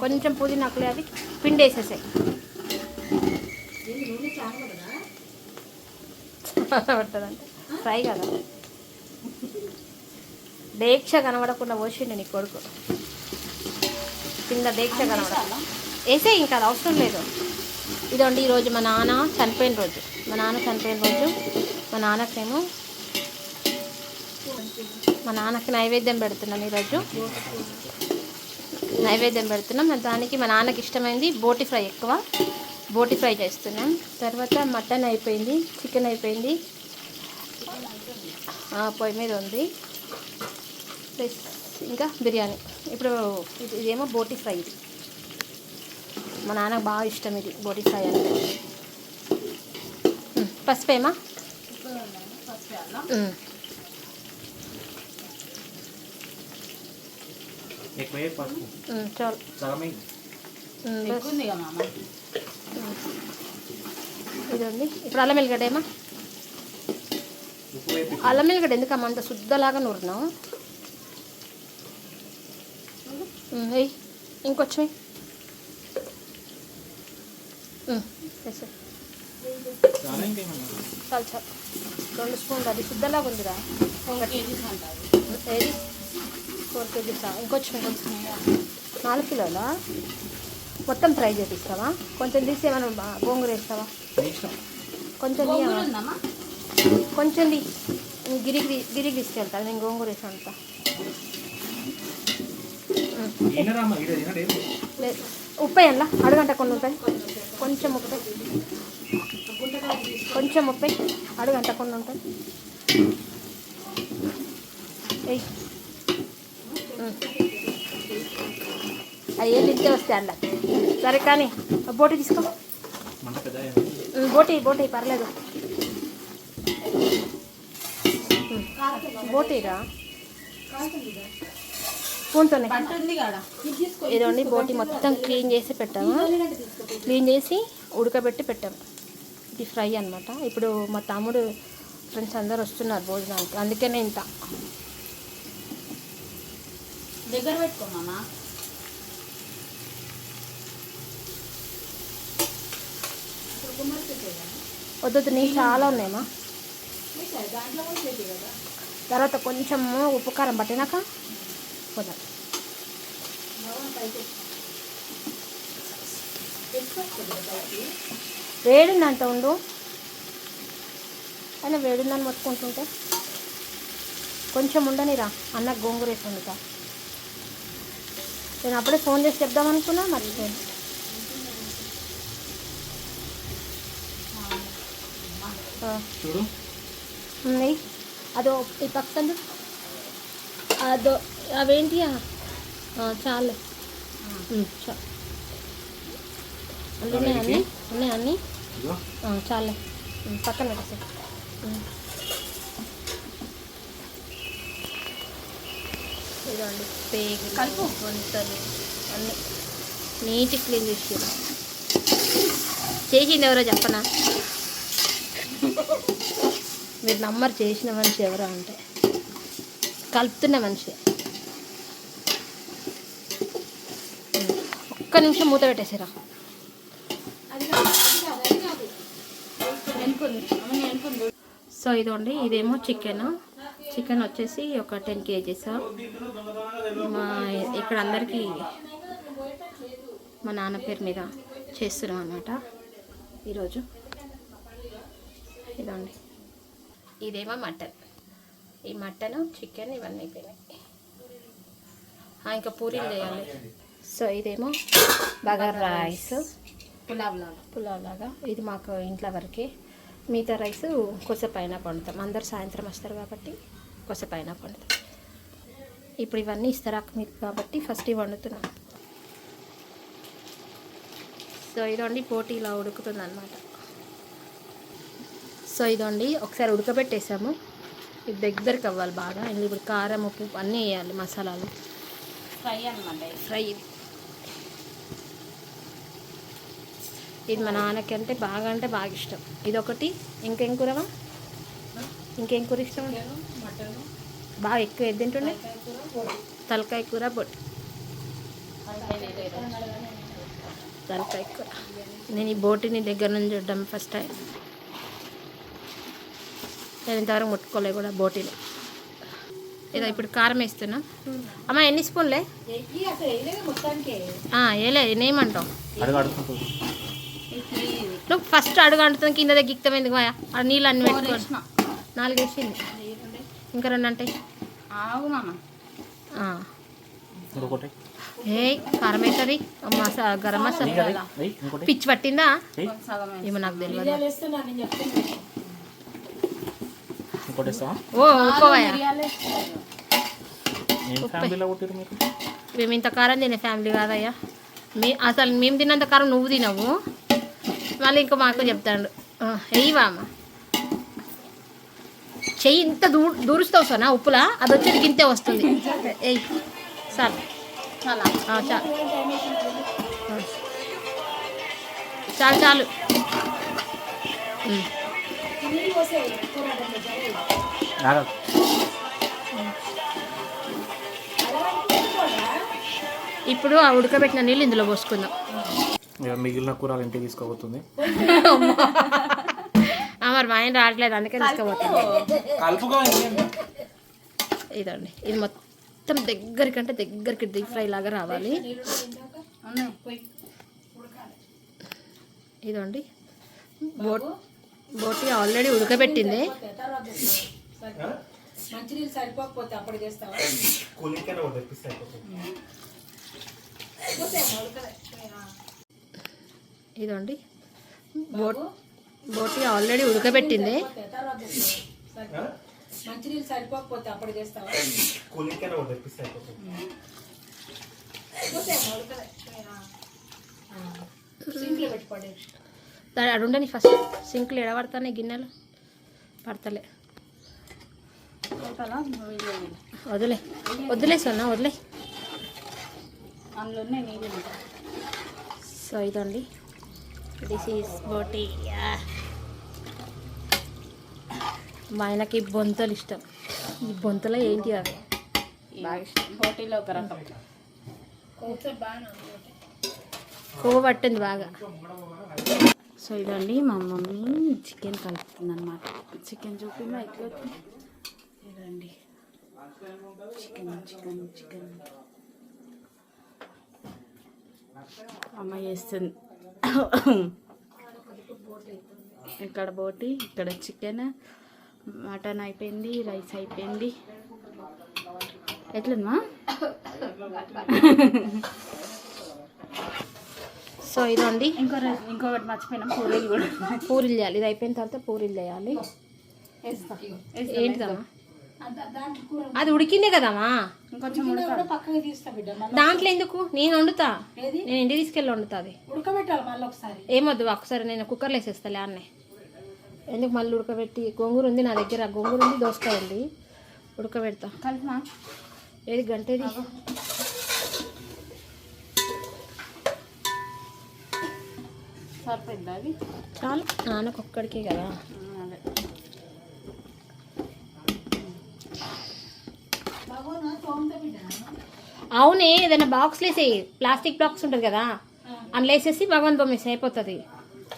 కొంచెం పుదీనాకులు అవి పిండి వేసేసాయి పడుతుందంటే ఫ్రై కదా. దీక్ష కనబడకుండా పోసిండు నీ కొడుకు. కింద దీక్ష కనబడ వేసే ఇంకా అది అవసరం లేదు. ఇదండి ఈరోజు మా నాన్న చనిపోయిన రోజు. మా నాన్న చనిపోయిన రోజు మా నాన్నకేమో మా నాన్నకి నైవేద్యం పెడుతున్నాం ఈరోజు. నైవేద్యం పెడుతున్నాం. దానికి మా నాన్నకి ఇష్టమైంది బోటి ఫ్రై ఎక్కువ. బోటి ఫ్రై చేస్తున్నాం. తర్వాత మటన్ అయిపోయింది చికెన్ అయిపోయింది. ఆ, పొయ్యి మీద ఉంది. ప్లస్ ఇంకా బిర్యానీ. ఇప్పుడు ఇది ఇదేమో బోటి ఫ్రై. ఇది మా నాన్నకు బాగా ఇష్టం ఇది బోటి ఫ్రై అంటే. పసుపేమా? ఎక్కువే పసుపు. ఉమ్, చాలు. సగమే ఉమ్, బస్. ఉంది కదా మామ. ఇది ఉంది ఇప్పుడు అల్లం ఎల్లిగడ్డ ఏమా? అల్లం ఎల్లిగడ్డ ఎందుకమ్మా అంత శుద్ధలాగా నూరినావు వెయ్యి ఇంకొచ్చి చాలా ఇంకేమన్నా చాలు రెండు స్పూన్లు అది శుద్ధలాగా ఉందిరా అంటారు ఏది? ఫోర్ కేజీస్ ఇంకొచ్చి ఇంకొచ్చి నాలుగు కిలోలా? మొత్తం ఫ్రై చేపిస్తావా? కొంచెం తీసి ఏమైనా గోంగూర వేస్తావా? కొంచెం కొంచెం తీ. గిరికి గిరికి తీసుకెళ్తాను నేను గోంగూర వేసాను అంతా ఉప్పై ఈడ అడుగంట కొన్ని ఉప్పు కొంచెం ఉప్పు కొంచెం ఉప్పై అడుగంట కొన్ని ఉంటాయి అది అవి ఏళ్ళు ఇంతే వస్తాయి అండ సరే కానీ బోటి తీసుకో. బోటి బోటి పర్లేదు. బోటీరా ఫోన్తోనే స్పూన్తోనే. ఇదండి బోటి మొత్తం క్లీన్ చేసి పెట్టాము? క్లీన్ చేసి ఉడకబెట్టి పెట్టాము ఇది ఫ్రై అనమాట ఇప్పుడు మా తమ్ముడు ఫ్రెండ్స్ అందరు వస్తున్నారు భోజనానికి. అందుకనే ఇంత. దగ్గర పెట్టుకో మామ. వద్దు నీళ్ళు చాలా ఉన్నాయమ్మా తర్వాత కొంచెం ఉప్పు కారం పట్టినాక పోదాం. వేడిందంత ఉండు. అయినా వేడిందని మొత్తుకుంటుంటే. కొంచెం ఉండనిరా అన్న గోంగూర వేసి వండుతా. నేను అప్పుడే ఫోన్ చేసి చెప్దాం అనుకున్నా మర్చిపోయాను. చూడు. ఉన్నాయి అదో ఈ పక్కన అదో అవేంటి చాలు. అందులో అన్నీ? ఉన్నాయి అన్నీ? చాలే. పక్కన పెట్టేసి ఇదండి పేగు కలుపు. వంతలు అన్నీ నీట్ క్లీన్ చేసి చేసింది ఎవరో చెప్పనా? మీరు నమ్మరు చేసిన మనిషి ఎవరో అంటే. కలుపుతున్న మనిషి. ఒక్క నిమిషం మూత పెట్టేసిరా. సో ఇదండి ఇదేమో చికెన్ చికెన్ వచ్చేసి ఒక టెన్ కేజీస్. మా ఇక్కడ అందరికీ మా నాన్న పేరు మీద చేస్తున్నాం అనమాట ఈరోజు ఇదండి. ఇదేమో మటన్. ఈ మటన్ చికెన్ ఇవన్నీ అయిపోయినాయి. ఇంకా పూరీలు చేయాలి. సో ఇదేమో బగార్ రైస్. పులావ్ లాగా. పులావ్ లాగా. ఇది మాకు ఇంట్లో వరకే. మిగతా రైస్ కొసపైన పండుతాం. అందరు సాయంత్రం వస్తారు కాబట్టి కొసపైన పండుతాం. ఇప్పుడు ఇవన్నీ ఇస్తారాకు మీకు కాబట్టి ఫస్ట్ ఇవి వండుతున్నాం. సో ఇదండి పోటీ ఇలా ఉడుకుతుంది అనమాట సో ఇదండి ఒకసారి ఉడకబెట్టేసాము. ఇది దగ్గరికి అవ్వాలి బాగా. ఇప్పుడు కారం ఉప్పు అన్నీ వేయాలి మసాలాలు. ఫ్రై అనమాట ఫ్రై ఇది ఇది మా నాన్నకి అంటే బాగా అంటే బాగా ఇష్టం. ఇది ఒకటి ఇంకేం కూరవా ఇంకేం కూర ఇష్టం మటన్ బాగా ఎక్కువ ఏది తింటుండే? తలకాయ కూర బొట్టు తలకాయ కూర. నేను ఈ బోటిని దగ్గర నుంచి చూడడం ఫస్ట్ టైం నేను ఇంతవరకు ముట్టుకోలే కూడా బోటిని. ఇదో ఇప్పుడు కారం వేస్తున్నా. అమ్మ ఎన్ని స్పూన్లే? ఆ, ఏలే నేనేమంటావు? అడుగు అడుగుతుంది నువ్వు ఫస్ట్ అడుగు అంటుతుంది కింద దగ్గిక్తాం ఎందుకు మాయా? ఆ నీళ్ళు అన్ని పెట్టుకోండి నాలుగు వేసింది. ఇంకా రెండు అంటే? ఆగు మామ. ఇంకొకటి ఏ కారం అవుతుంది మసా గరం మసాలా పిచ్చి పట్టిందా? ఏమో నాకు తెలియదు ఓ మేము ఇంత కారం తినే ఫ్యామిలీ కాదయ్యా. మీ అసలు మేము తిన్నంత కారం నువ్వు తినవు. మళ్ళీ ఇంకా మాకు చెప్తాడు. వెయ్యివా అమ్మ చెయ్యి ఇంత దూ దూరుస్తావు సనా ఉప్పులా? అది వచ్చేది గింతే వస్తుంది. ఎయ్ చాలు. చాలా చాలు. చాలు. చాలు. ఇప్పుడు ఆ ఉడకబెట్టిన నీళ్ళు ఇందులో పోసుకుందాం. ఇక మిగిలిన కూరలు ఇంటికి తీసుకోబోతుంది మరి మా ఆయన రావట్లేదు అందుకే కలుపుగా ఇదండి ఇది మొత్తం దగ్గరికంటే దగ్గరికి డీప్ ఫ్రై లాగా రావాలి. ఇదండి బోట్ బోటి ఆల్రెడీ ఉడకబెట్టింది. ఇదండి. బోట్ బోటి ఆల్రెడీ ఉడకబెట్టింది. దాని అడుండని ఫస్ట్ సింక్లు ఎడబడతానే గిన్నెలు? పడతలే. వదిలే. వదిలే సొన్న వదిలే. అందులోనే సో ఇదండి. దిస్ ఈస్ బోటి మా ఆయనకి బొంతలు ఇష్టం. ఈ బొంతలో ఏంటి అవి? బాగా ఇష్టం. పోటీలో ఒక రకం. కొవ్వు పట్టింది బాగా. సో ఇదండి మా మమ్మీ చికెన్ కలుపుతుంది అనమాట చికెన్ చూపి అయిపోతుంది ఇదండి. Chicken chicken chicken. అమ్మ చేస్తుంది. ఇక్కడ బోటి ఇక్కడ చికెన్ మటన్ అయిపోయింది రైస్ అయిపోయింది. ఎట్లమ్మా సో ఇదండి. ఇంకో ఇంకొకటి మర్చిపోయినాం పూరీలు కూడా. పూరీలు చేయాలి. ఇది అయిపోయిన తర్వాత పూరీలు చేయాలి. ఏంటిదమ్మా? అది ఉడికిందే కదమ్మా? ఇంకొంచెం ఉడకాలి. దాంట్లో ఎందుకు? నేను వండుతా. నేను ఇంటికి తీసుకెళ్ళి వండుతా అది ఉడకబెట్టాలి మళ్ళీ ఒకసారి. ఏమొద్దు ఒకసారి నేను కుక్కర్లో వేసేస్తాలే అన్నే ఎందుకు మళ్ళీ ఉడకబెట్టి? గోంగూర ఉంది నా దగ్గర గోంగూర ఉంది దోసకాయ ఉంది. ఉడకబెడతా. కలిపా ఏది గంటేది? సరిపోయిందా అది? చాలు. నాన్నకు ఒక్కడికే కదా. అవునే ఏదైనా బాక్స్లో వేసేయి ప్లాస్టిక్ బాక్స్ ఉంటుంది కదా? అందులో వేసేసి భగవాన్ బొమ్మ వేసి అయిపోతుంది.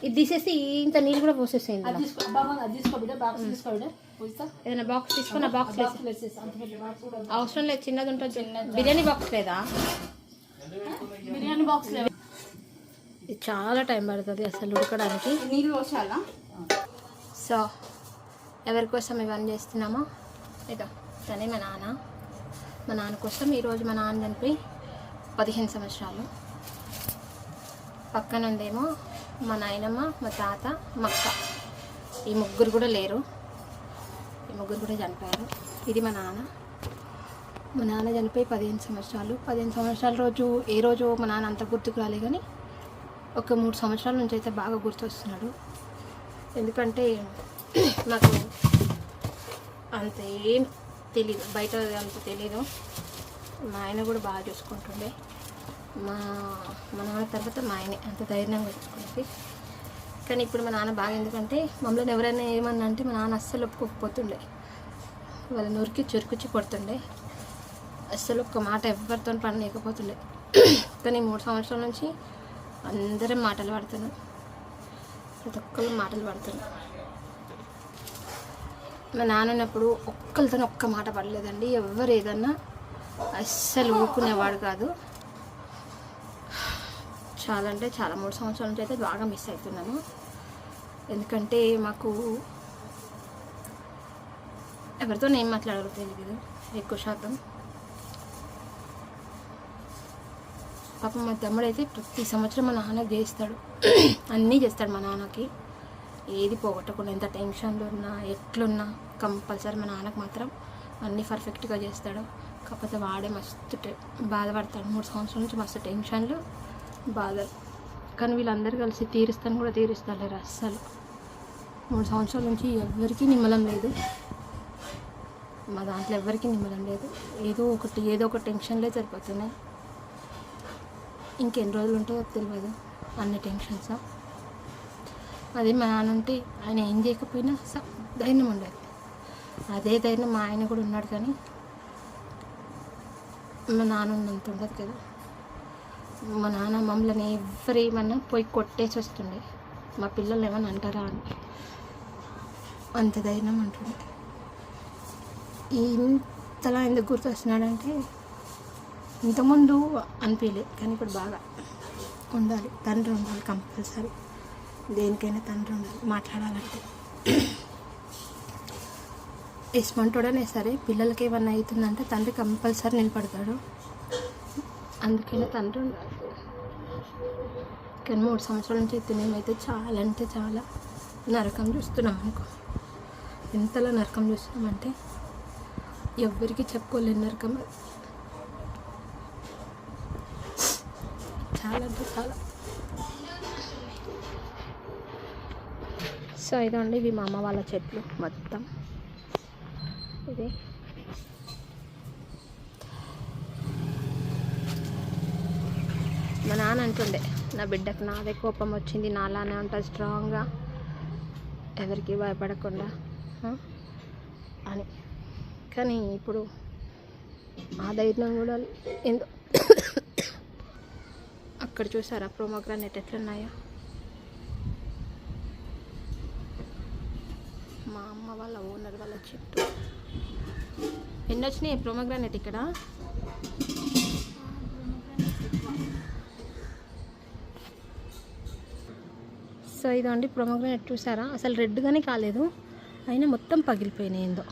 ఇది తీసేసి ఇంత నీళ్ళు కూడా పోసేసేయి ఇందులో. తీసుకో బాగా అది తీసుకో బిడ్డ బాక్స్ తీసుకో బిడ్డ పూజిస్తా ఏదైనా బాక్స్ తీసుకుని ఆ బాక్స్ అవసరం లేదు చిన్నది ఉంటుంది. బిర్యానీ బాక్స్ లేదా? బిర్యానీ బాక్స్ ఇది చాలా టైం పడుతుంది అసలు ఉడకడానికి. నీళ్ళు పోసాలా? సో ఎవరి కోసం ఇవన్నీ చేస్తున్నామో ఇదో తనే మా నాన్న. మా నాన్న కోసం ఈరోజు మా నాన్న చనిపోయి పదిహేను సంవత్సరాలు. పక్కన ఉందేమో మా నాయనమ్మ మా తాత మా అక్క. ఈ ముగ్గురు కూడా లేరు. ఈ ముగ్గురు కూడా చనిపోయారు. ఇది మా నాన్న. మా నాన్న చనిపోయి పదిహేను సంవత్సరాలు. పదిహేను సంవత్సరాల రోజు ఏ రోజు మా నాన్న అంత గుర్తుకు రాలే కానీ ఒక మూడు సంవత్సరాల నుంచి అయితే బాగా గుర్తొస్తున్నాడు. ఎందుకంటే నాకు అంత ఏం తెలీదు బయట అంత తెలీదు. మా ఆయన కూడా బాగా చూసుకుంటుండే. మా మా నాన్న తర్వాత మా ఆయనే అంత ధైర్యంగా చూసుకునేది కానీ ఇప్పుడు మా నాన్న బాగా ఎందుకంటే మమ్మల్ని ఎవరైనా ఏమన్నా అంటే మా నాన్న అస్సలు ఒప్పుకోకపోతుండే. వాళ్ళ నూరికి చురుకుచ్చి కొడుతుండే. అస్సలు ఒక్క మాట ఎవరితో పని లేకపోతుండే కానీ మూడు సంవత్సరాల నుంచి అందరం మాటలు పడుతున్నాం. ప్రతి ఒక్కరు మాటలు పడుతున్నాం. మా నాన్న ఉన్నప్పుడు ఒక్కరితో ఒక్క మాట పడలేదండి. ఎవరు ఏదన్నా అస్సలు ఊరుకునేవాడు కాదు. చాలా అంటే చాలా మూడు సంవత్సరాల నుంచి అయితే బాగా మిస్ అవుతున్నాను. ఎందుకంటే మాకు ఎవరితో నేను మాట్లాడాలో తెలియదు ఎక్కువ శాతం. పాపం మా తమ్ముడు అయితే ప్రతి సంవత్సరం మా నాన్న చేస్తాడు అన్నీ చేస్తాడు మా నాన్నకి. ఏది పోగొట్టకుండా ఎంత టెన్షన్లు ఉన్నా ఎట్లున్నా కంపల్సరీ మా నాన్నకు మాత్రం అన్నీ పర్ఫెక్ట్గా చేస్తాడు. కాకపోతే వాడే మస్తు బాధపడతాడు. మూడు సంవత్సరాల నుంచి మస్తు టెన్షన్లు బాధలు. కానీ వీళ్ళందరూ కలిసి తీరుస్తాను కూడా తీరుస్తలేరు అస్సలు. మూడు సంవత్సరాల నుంచి ఎవరికీ నిమ్మలం లేదు. మా దాంట్లో ఎవరికీ నిమ్మలం లేదు. ఏదో ఒకటి ఏదో ఒక టెన్షన్లే సరిపోతున్నాయి. ఇంకెన్ని రోజులు ఉంటుందో తెలియదు. అన్ని టెన్షన్స్? అది మా నాన్న ఉంటే ఆయన ఏం చేయకపోయినా స- ధైర్యం ఉండేది అదే ధైర్యం మా ఆయన కూడా ఉన్నాడు కానీ మా నాన్న ఉన్నంత ఉండదు కదా. మా నాన్న మమ్మల్ని ఎవరేమన్నా పోయి కొట్టేసి వస్తుండే. మా పిల్లలు ఏమన్నా అంటారా అని. అంత ధైర్యం ఉంటుంది ఇంతలా ఎందుకు గుర్తొస్తున్నాడంటే ఇంతకుముందు అనిపించలేదు కానీ ఇప్పుడు బాగా ఉండాలి. తండ్రి ఉండాలి కంపల్సరీ. దేనికైనా తండ్రి ఉండాలి మాట్లాడాలంటే. ఇస్మంటోడనే సరే పిల్లలకి ఏమన్నా అవుతుందంటే తండ్రి కంపల్సరీ నిలబడతాడు. అందుకనే తండ్రి ఉండాలి. కానీ మూడు సంవత్సరాల నుంచి అయితే చాలా అంటే చాలా నరకం చూస్తున్నాం అనుకో. ఎంతలా నరకం చూస్తున్నామంటే ఎవ్వరికి చెప్పుకోలేని నరకం. చాలా అంటే చాలా. సో ఇదండి ఇవి మా అమ్మ వాళ్ళ చెట్లు మొత్తం. ఇది. మా నాన్న అంటుండే నా బిడ్డకు నాదే కోపం వచ్చింది నాలానే ఉంటుంది స్ట్రాంగ్గా. ఎవరికి భయపడకుండా. అని. కానీ ఇప్పుడు ఆ ధైర్యం కూడా ఎందు అక్కడ చూసారా ప్రోమోగ్రానేట్ ఎట్లున్నాయో. మా వాళ్ళ ఓనర్ వాళ్ళ చెట్టు ఎన్ని వచ్చినాయి ప్రోమోగ్రానెట్ ఇక్కడ? సో ఇదండి ప్రోమోగ్రానెట్ చూసారా? అసలు రెడ్గానే కాలేదు. అయినా మొత్తం పగిలిపోయినాయి ఏందో.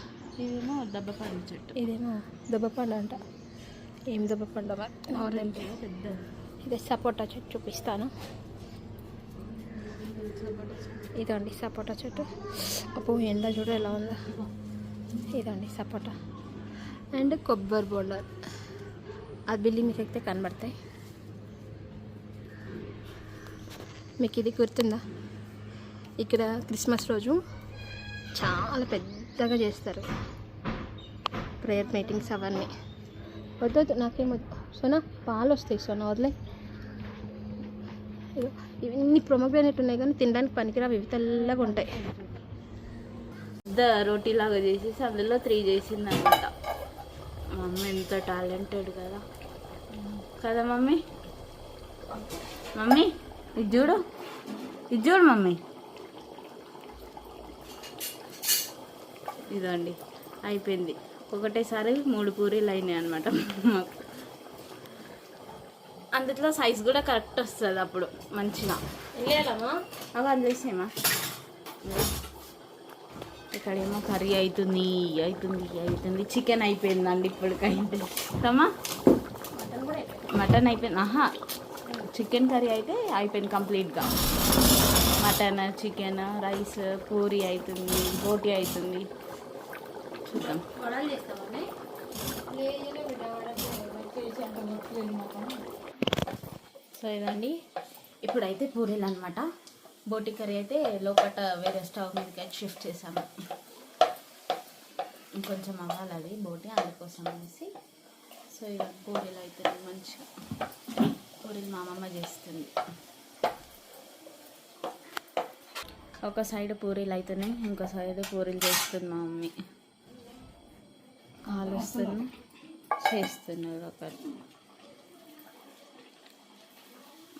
ఇదేమో దెబ్బపడి చెట్టు. ఇదేమో దెబ్బపండు అంట. ఏం దెబ్బపండు ఆరెంజ్ పెద్ద ఇదే? సపోటా చెట్టు చూపిస్తాను. ఇదండి సపోటా చెట్టు. అప్పుడు ఎండ చూడ ఎలా ఉందో. ఇదండి సపోటా. అండ్ కొబ్బరి బోండాలు ఆ బిల్లి మీకు ఎక్కితే కనబడతాయి. మీకు ఇది గుర్తుందా? ఇక్కడ క్రిస్మస్ రోజు చాలా పెద్దగా చేస్తారు. ప్రేయర్ మీటింగ్స్ అవన్నీ. వద్దొద్దు నాకేమొద్దు సోనా పాలు వస్తాయి సోనా వదిలే. ఇవన్నీ ప్రొమోగ్రానేట్ ఉన్నాయి కానీ తినడానికి పనికిరావు ఇవి తెల్లగా ఉంటాయి. పెద్ద రోటీ లాగా చేసేసి అందులో త్రీ చేసింది అనమాట మమ్మీ ఎంత టాలెంటెడ్ కదా. కదా మమ్మీ? మమ్మీ ఇది చూడు. ఇది చూడు మమ్మీ. ఇదండి అయిపోయింది. ఒకటేసారి మూడు పూరీలు అయినాయి అనమాట మాకు. అందులో సైజ్ కూడా కరెక్ట్ వస్తుంది అప్పుడు మంచిగా. వెళ్ళాలమ్మా అవి అందేసేమా ఇక్కడేమో కర్రీ అవుతుంది అవుతుంది అవుతుంది చికెన్ అయిపోయిందండి ఇప్పటికైతే. తమ్మా మటన్ కూడా అయిపోయింది. మటన్ అయిపోయింది. ఆహా చికెన్ కర్రీ అయితే అయిపోయింది కంప్లీట్గా. మటన్ చికెన్ రైస్ పూరి అవుతుంది రోటీ అవుతుంది చూద్దాం. వడలు చేస్తామండి లేదులే బిడ్డ, వడలు చేసి అంత నొప్పి మాకు. సో ఇదండి ఇప్పుడైతే పూరీలు అనమాట బోటి కర్రీ అయితే లోపల వేరే స్టవ్ మీదకి అయితే షిఫ్ట్ చేసాము ఇంకొంచెం అవ్వాలి అది బోటి అందుకోసం అనేసి. సో ఇక పూరీలు అయితే మంచిగా పూరీలు మా అమ్మమ్మ చేస్తుంది. ఒక సైడ్ పూరీలు అవుతున్నాయి ఇంకో సైడ్ పూరీలు చేస్తుంది మా మమ్మీ. కాలుస్తున్నా చేస్తున్నారు ఒకరు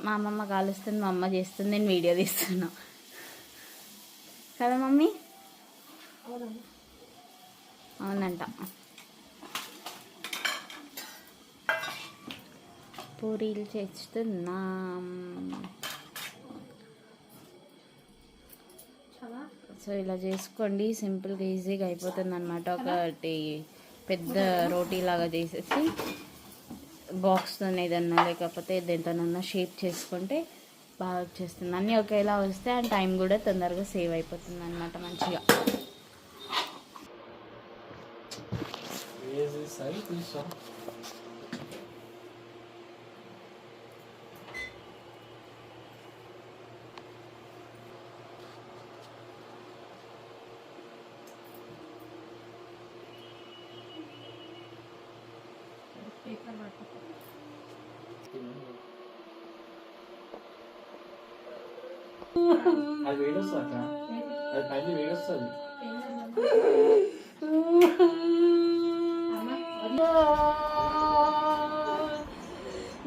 మా అమ్మమ్మ కాలుస్తుంది మా అమ్మ చేస్తుంది నేను వీడియో తీస్తున్నా. కదా మమ్మీ? అవునంట. పూరీలు చేస్తున్నాం. సో ఇలా చేసుకోండి సింపుల్గా ఈజీగా అయిపోతుంది అనమాట ఒకటి పెద్ద రోటీ లాగా చేసేసి బాక్స్తో ఏదన్నా లేకపోతే దేంతోనన్నా షేప్ చేసుకుంటే బాగా వచ్చేస్తుంది. అన్నీ ఒకేలా వస్తే ఆ టైం కూడా తొందరగా సేవ్ అయిపోతుంది అనమాట మంచిగా వేడొస్తుంది అది పైన వేడొస్తుంది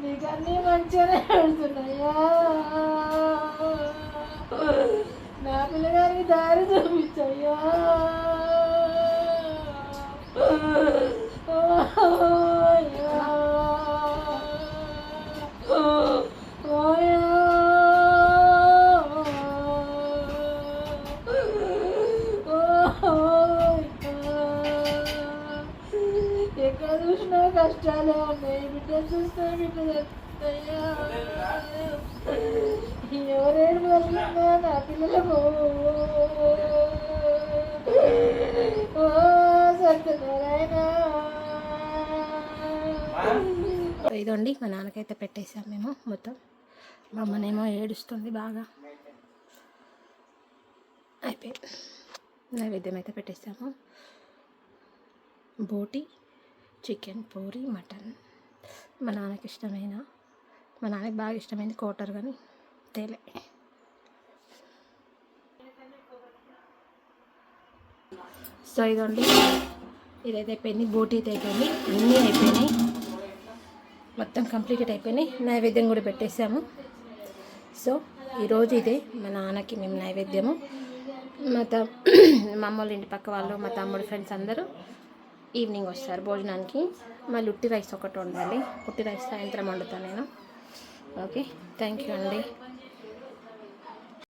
నీకు అన్నీ మంచిగానే పెడుతున్నాయా? కష్టాలే ఉన్నాయి బిడ్డ చూస్తే బిడ్డ చచ్చిపోయా. ఎవరేడు కలిగిందా నా పిల్లలకు ఇదండి మా నాన్నకైతే పెట్టేసాం మేము మొత్తం. మా అమ్మనేమో ఏడుస్తుంది బాగా. అయిపోయింది. నైవేద్యం అయితే పెట్టేసాము బోటి. Chicken puri mutton. మా నాన్నకి ఇష్టమైన మా నాన్నకి బాగా ఇష్టమైంది కోటర్ కానీ తేలే. సో ఇదండి ఇదైతే అయిపోయింది బోటీ అయితే అయిపోయింది అన్నీ అయిపోయినాయి. మొత్తం కంప్లీట్ అయిపోయినాయి. నైవేద్యం కూడా పెట్టేసాము సో ఈరోజు ఇదే మా నాన్నకి మేము నైవేద్యము. మా త మా అమ్మ వాళ్ళ ఇంటి పక్క వాళ్ళు మా తమ్ముడు ఫ్రెండ్స్ అందరూ ఈవినింగ్ వస్తారు భోజనానికి. మళ్ళీ ఉట్టి రైస్ ఒకటి ఉండాలి ఉట్టి రైస్ సాయంత్రం వండుతాను నేను. ఓకే థ్యాంక్ యూ అండి.